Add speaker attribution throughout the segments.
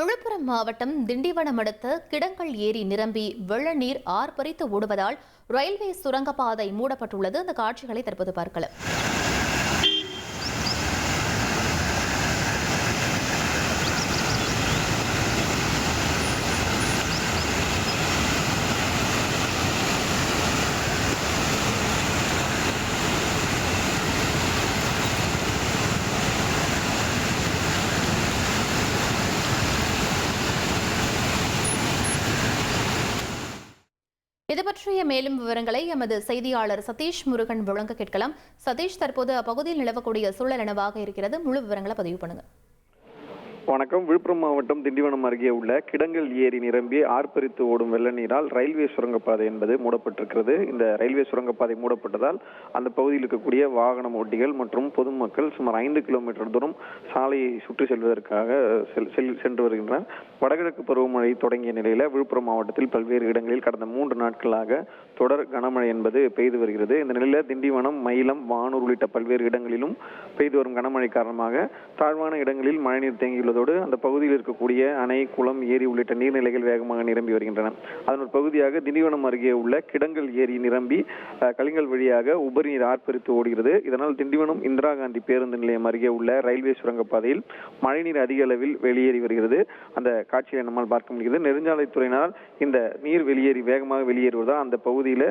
Speaker 1: விழுப்புரம் மாவட்டம் திண்டிவனம் அடுத்த கிடங்கல் ஏரி நிரம்பி வெள்ளநீர் ஆர்ப்பரித்து ஓடுவதால் ரயில்வே சுரங்கப்பாதை மூடப்பட்டுள்ளது. அந்த காட்சிகளை தற்போது பார்க்கலாம். இது பற்றிய மேலும் விவரங்களை எமது செய்தியாளர் சதீஷ் முருகன் வழங்க கேட்கலாம். சதீஷ் தற்போது அப்பகுதியில் நிலவக்கூடிய சூழல் என்னவாக இருக்கிறது? முழு விவரங்களை பதிவு பண்ணுங்க.
Speaker 2: வணக்கம். விழுப்புரம் மாவட்டம் திண்டிவனம் அருகே உள்ள கிடங்கல் ஏரி நிரம்பி ஆர்ப்பரித்து ஓடும் வெள்ள நீரால் ரயில்வே சுரங்கப்பாதை என்பது மூடப்பட்டிருக்கிறது. இந்த ரயில்வே சுரங்கப்பாதை மூடப்பட்டதால் அந்த பகுதியில் இருக்கக்கூடிய வாகனம் ஓட்டிகள் மற்றும் பொதுமக்கள் சுமார் ஐந்து கிலோமீட்டர் தூரம் சாலையை சுற்றி செல்வதற்காக செல்- செல்- சென்று வருகின்றனர். வடகிழக்கு பருவமழை தொடங்கிய நிலையில் விழுப்புரம் மாவட்டத்தில் பல்வேறு இடங்களில் கடந்த மூன்று நாட்களாக தொடர் கனமழை என்பது பெய்து வருகிறது. இந்த நிலையில் திண்டிவனம் மயிலம் வானூர் உள்ளிட்ட பல்வேறு இடங்களிலும் பெய்து வரும் கனமழை காரணமாக தாழ்வான இடங்களில் மழைநீர் தேங்கியுள்ளதோடு அந்த பகுதியில் இருக்கக்கூடிய அணை குளம் ஏரி உள்ளிட்ட நீர்நிலைகள் வேகமாக நிரம்பி வருகின்றன. அதன் ஒரு பகுதியாக திண்டிவனம் அருகே உள்ள கிடங்கல் ஏரி நிரம்பி கலிங்கல் வழியாக உபரி நீர் ஆர்ப்பரித்து ஓடுகிறது. இதனால் திண்டிவனம் இந்திரா காந்தி பேருந்து நிலையம் அருகே உள்ள ரயில்வே சுரங்கப்பாதையில் மழைநீர் அதிக அளவில் வெளியேறி வருகிறது. அந்த காட்சியை நம்மால் பார்க்க முடிகிறது. நெடுஞ்சாலைத்துறையினால் இந்த நீர் வெளியேறி வேகமாக வெளியேறுவதால் அந்த பகுதியில்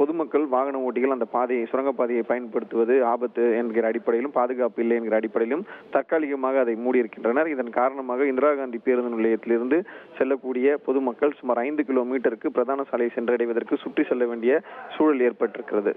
Speaker 2: பொதுமக்கள் வாகன ஓட்டிகள் அந்த பாதையை சுரங்கப்பாதையை பயன்படுத்துவது ஆபத்து என்கிற அடிப்படையிலும் பாதுகாப்பு இல்லை என்கிற அடிப்படையிலும் தற்காலிகமாக அதை மூடியிருக்கின்றனர். இதன் காரணமாக இந்திரா காந்தி பேருந்து நிலையத்திலிருந்து செல்லக்கூடிய பொதுமக்கள் சுமார் ஐந்து கிலோமீட்டருக்கு பிரதான சாலையை சென்றடைவதற்கு சுற்றி செல்ல வேண்டிய சூழல் ஏற்பட்டிருக்கிறது.